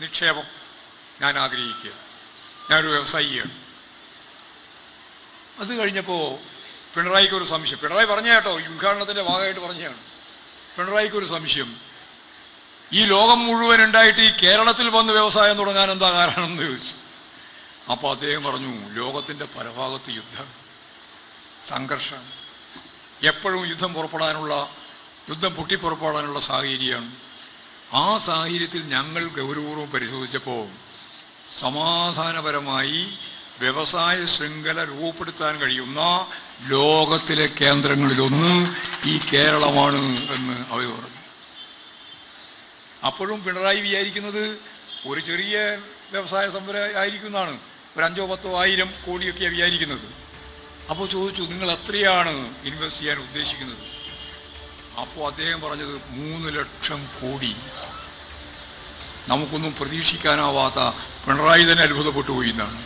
നിക്ഷേപം ഞാൻ ആഗ്രഹിക്കുക. ഞാനൊരു വ്യവസായിയാണ്. അത് കഴിഞ്ഞപ്പോൾ പിണറായിക്ക് ഒരു സംശയം. പിണറായി പറഞ്ഞ കേട്ടോ ഈ ഉദ്ഘാടനത്തിന്റെ ഭാഗമായിട്ട് പറഞ്ഞതാണ്. പിണറായിക്ക് ഒരു സംശയം. ഈ ലോകം മുഴുവൻ ഉണ്ടായിട്ട് ഈ കേരളത്തിൽ വന്ന് വ്യവസായം തുടങ്ങാൻ എന്താ കാരണം എന്ന് ചോദിച്ചു. അപ്പോൾ അദ്ദേഹം പറഞ്ഞു ലോകത്തിന്റെ പരഭാഗത്ത് യുദ്ധം സംഘർഷം എപ്പോഴും യുദ്ധം പുറപ്പെടാനുള്ള യുദ്ധം പൊട്ടിപ്പുറപ്പെടാനുള്ള സാഹചര്യമാണ്. ആ സാഹചര്യത്തിൽ ഞങ്ങൾ ഗൗരവപൂർവം പരിശോധിച്ചപ്പോൾ സമാധാനപരമായി വ്യവസായ ശൃംഖല രൂപപ്പെടുത്താൻ കഴിയുന്ന ലോകത്തിലെ കേന്ദ്രങ്ങളിലൊന്ന് ഈ കേരളമാണ് എന്ന് അവർ പറഞ്ഞു. അപ്പോഴും പിണറായി വിചാരിക്കുന്നത് ഒരു ചെറിയ വ്യവസായ സംരംഭം ആയിരിക്കുന്നതാണ്. ഒരു അഞ്ചോ പത്തോ ആയിരം കോടിയൊക്കെയാണ് വിചാരിക്കുന്നത്. അപ്പോൾ ചോദിച്ചു നിങ്ങൾ എത്രയാണ് ഇൻവെസ്റ്റ് ചെയ്യാൻ ഉദ്ദേശിക്കുന്നത്? അപ്പോൾ അദ്ദേഹം പറഞ്ഞത് മൂന്ന് ലക്ഷം കോടി. നമുക്കൊന്നും പ്രതീക്ഷിക്കാനാവാത്ത പിണറായി തന്നെ അത്ഭുതപ്പെട്ടു പോയി എന്നാണ്.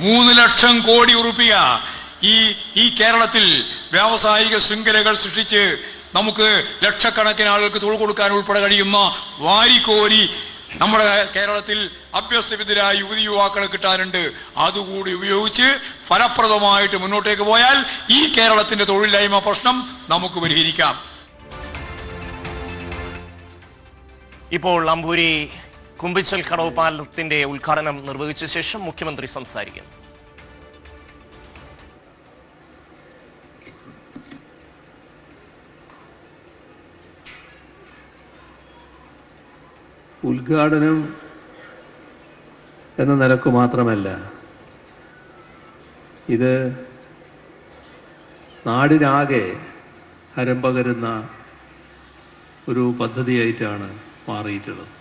മൂന്ന് ലക്ഷം കോടി ഉറുപ്പിക ഈ ഈ കേരളത്തിൽ വ്യാവസായിക ശൃംഖലകൾ സൃഷ്ടിച്ച് നമുക്ക് ലക്ഷക്കണക്കിന് ആളുകൾക്ക് തൊഴിൽ കൊടുക്കാൻ ഉൾപ്പെടെ കഴിയുന്ന വാരിക്കോരി നമ്മുടെ കേരളത്തിൽ അഭ്യസ്തവിദ്യരായ യുവതി യുവാക്കളെ കിട്ടാനുണ്ട്. അതുകൂടി ഉപയോഗിച്ച് ഫലപ്രദമായിട്ട് മുന്നോട്ടേക്ക് പോയാൽ ഈ കേരളത്തിന്റെ തൊഴിലില്ലായ്മ പ്രശ്നം നമുക്ക് പരിഹരിക്കാം. ഇപ്പോൾ അമ്പൂരി കുമ്പിച്ചൽ കടവ് പാലത്തിന്റെ ഉദ്ഘാടനം നിർവഹിച്ച ശേഷം മുഖ്യമന്ത്രി സംസാരിക്കുന്നു. ഉദ്ഘാടനം എന്ന നിലയ്ക്ക് മാത്രമല്ല ഇത് നാടിനാകെ ഹരം പകരുന്ന ഒരു പദ്ധതിയായിട്ടാണ് മാറിയിട്ടുള്ളത്.